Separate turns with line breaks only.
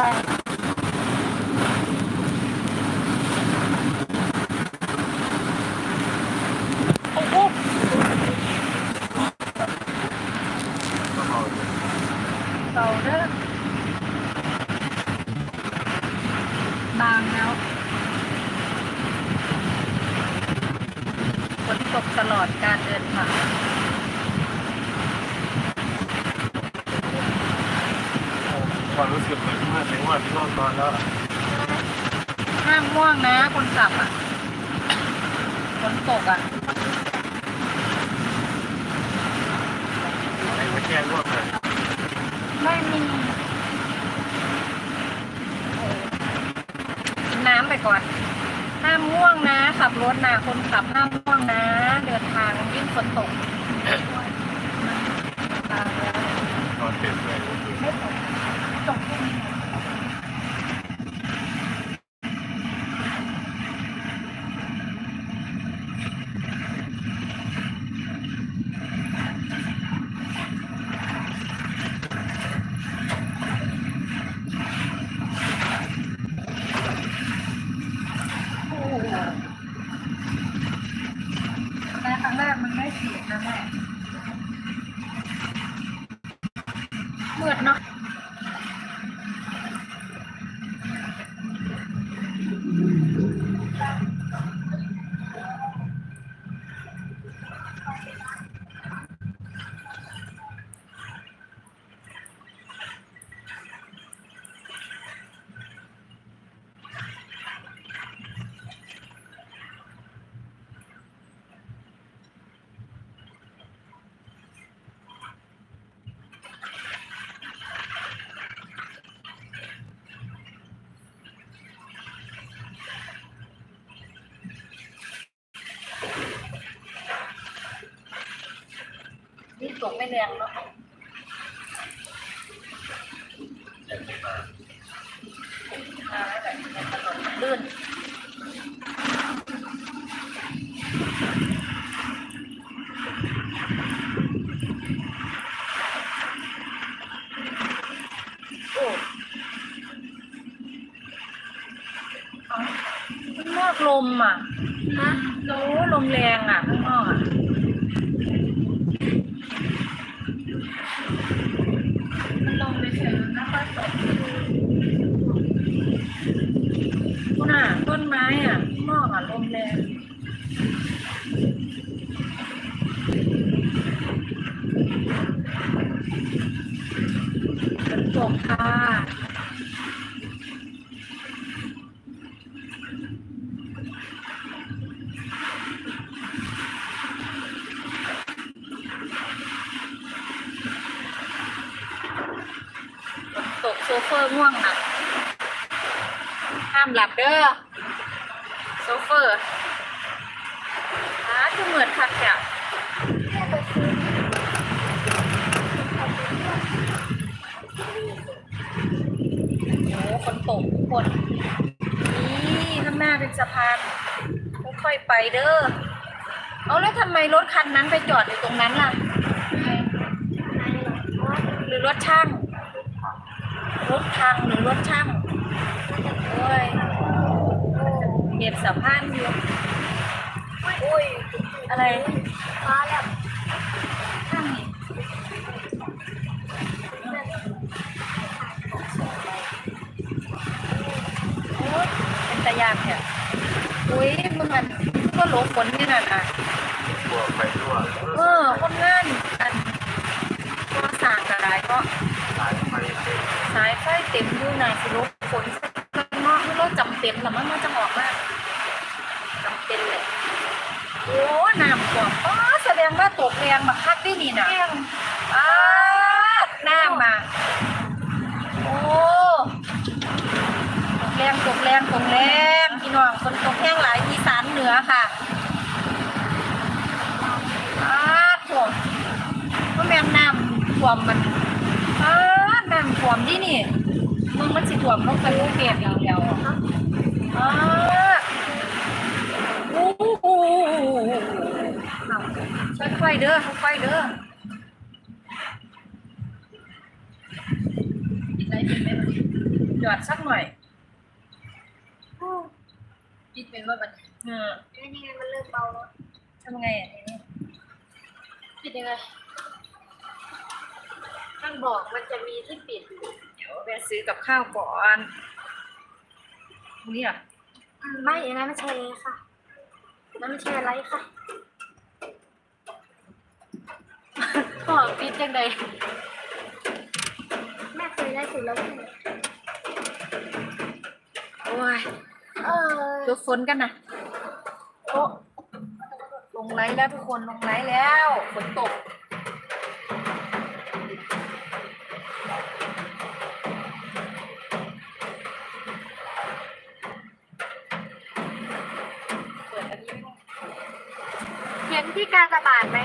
ใช่โอ้โหเต่าเด้อบางแล้วฝนตกตลอดการเดินทาง
ความรู้สึกเหมือนเมื่อถึงวันที่นอนนอนแล้ว
ห้ามง่วงนะ คนขับอะฝนตกอะ
อะไรมาแจ้งว่าเลย
ไม่มีกินน้ำไปก่อน ห้ามง่วงนะ ขับรถนะคนขับห้ามง่วงนะ เดินทางยิ่งฝนตกตายแล้ว
นอนเต็มเลย
ไม่ตกตกแค่นี้โอ้โห แม่ครั้งแรกมันไม่เสียนะแม่ กไม่แรงเนาะมาแบบถนนลื่นโอ้อาข้างนอกลมอะฮะโอ้ลมแรงอะข้างนอกอะ มันลงไปเฉยๆไม่ค่อยตกคุณอะ ต้นไม้อะข้างนอกอะล มแรงฝนตกค่ะฝนตกโซเฟอร์ง่วงหนักห้ามหลับเด้อ ซเฟอร์อ้าคือเหมือนคักแกโอ้ฝนตกทุกคน นี่ข้างหน้าเป็นสะพานค่อยๆไปเด้อ เอาแล้วทำไมรถคันนั้นไปจอดอยู่ตรงนั้นล่ะ หรือรถช่าง รถทางหรือรถช่างโอ้ยเก็บสัมภาษณ์อยู่อุ้ย อะไรฟ้าแล้วช่างนี่โอ้ยเป็นตะยานเนี่ยอุ้ยมึงอันก็หลงฝนนี่นั่นอะ
ตัวไปด้ว
เออคนงานอันก็สางกระไรก็
สายไฟเต็ม
ยไฟเต็มอยู่ในสิลูนสักเนาะไม่รู้จำเป็นหรือมั้งมันจะออกมากจำเป็นเลยโอ้ น้ำท่วมอ๋อแสดงว่าตกแรงมาคักได้นี่นะอ้าดน้ำมาโอ้ตกแรงตกแรงตกแรงพี่น้องฝนตกแห้งหลายอีสานเหนือค่ะอ้าดท่วมว่าแม่น้ำท่วมมันอ้าดน้ำท่วมที่นี่มึงมันสิท่วมลงไปกรุงเทพอย่างเดียวอ้าดโอ้โห ค่อยๆเด้อค่อยๆเด้อได้ยินไหมหยอดสักหน่อย
โอ้
ปิดเป็นว่ามันเออ
แล้วยังไงมันเริ่มเบาแล้ว
ทำไงอะทีนี้
ปิดยังไงมันบอกมันจะมีที่ปิด
เดี๋ยวไปซื้อกับข้าวก่อนตรงนี้อะ
ไม่อันนั้นไม่ใช่ค่ะนั่นไม่ใช่อะไรค่ะ บอปิดยังไงแม่เคยได้สูตรแล้วไหม
โอ้ย
เออ
ดูฝนกันนะโอ้ลงไลฟ์แล้วทุกคนลงไลฟ์แล้วฝนตกเปิดอันนี้ไม่ได้
เห็นที่การระบาดไหม